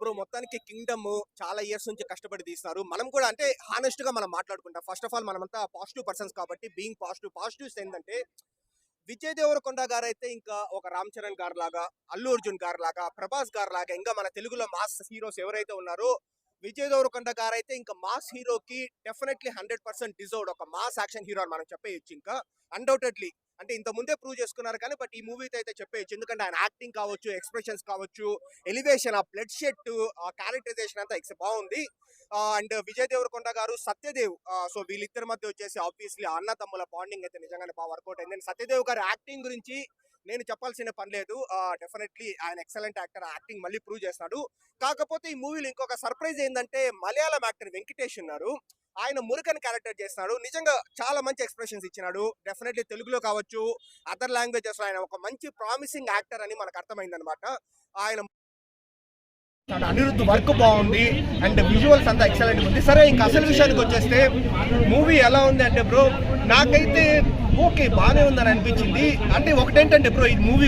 Bro మొత్తానికి Kingdom చాలా years నుంచి కష్టపడి తీస్తున్నారు. మనం కూడా అంటే హానెస్ట్గా మనం మాట్లాడుకుంటాం. ఫస్ట్ ఆఫ్ ఆల్ మనమంతా పాజిటివ్ పర్సన్స్ కాబట్టి బీయింగ్ పాజిటివ్ పాజిటివ్స్ ఏంటంటే విజయ్ దేవరకొండ గారు అయితే ఇంకా ఒక రామ్ చరణ్ గారు లాగా అల్లు అర్జున్ గారు లాగా ప్రభాస్ గారు లాగా ఇంకా మన తెలుగులో మాస్ హీరోస్ ఎవరైతే ఉన్నారో విజయ్ దేవరకొండ గారు అయితే ఇంకా మాస్ హీరోకి డెఫినెట్లీ హండ్రెడ్ పర్సెంట్ డిజర్వ్డ్. ఒక మాస్ యాక్షన్ హీరో అని మనం చెప్పేయచ్చు ఇంకా. అన్డౌటెడ్లీ అంటే ఇంత ముందే ప్రూవ్ చేసుకున్నారు కానీ బట్ ఈ మూవీతో అయితే చెప్పేయచ్చు. ఎందుకంటే ఆయన యాక్టింగ్ కావచ్చు ఎక్స్ప్రెషన్స్ కావచ్చు ఎలివేషన్ ఆ బ్లడ్ షెట్ ఆ క్యారెక్టరైజేషన్ అంతా ఎక్స్ బాగుంది. అండ్ విజయ్ దేవరకొండ గారు సత్యదేవ్ సో వీళ్ళిద్దరి మధ్య వచ్చేసి ఆబ్వియస్లీ అన్న తమ్ముల బాండింగ్ అయితే నిజంగానే బాగా వర్కౌట్ అయింది. అండ్ సత్యదేవ్ గారి యాక్టింగ్ గురించి నేను చెప్పాల్సిన పని లేదు. డెఫినెట్లీ ఆయన ఎక్సలెంట్ యాక్టర్ యాక్టింగ్ మళ్ళీ ప్రూవ్ చేస్తాడు. కాకపోతే ఈ మూవీలో ఇంకొక సర్ప్రైజ్ ఏంటంటే మలయాళం యాక్టర్ వెంకటేష్ ఉన్నారు. ఆయన మురుకన్ క్యారెక్టర్ చేస్తున్నాడు. నిజంగా చాలా మంచి ఎక్స్ప్రెషన్స్ ఇచ్చినాడు. డెఫినెట్లీ తెలుగులో కావచ్చు అదర్ లాంగ్వేజెస్ ఆయన ఒక మంచి ప్రామిసింగ్ యాక్టర్ అని మనకు అర్థమైంది అనమాట ఆయన అనిరుద్ధ్ వర్క్ బాగుంది అండ్ విజువల్స్ అంతా ఎక్సలెంట్ ఉంది. సరే ఇంకా అసలు విషయానికి వచ్చేస్తే మూవీ ఎలా ఉంది అంటే బ్రో నాకైతే ఓకే బాగానే ఉందని అనిపించింది అంటే ఒకటేంటంటే బ్రో ఈ మూవీ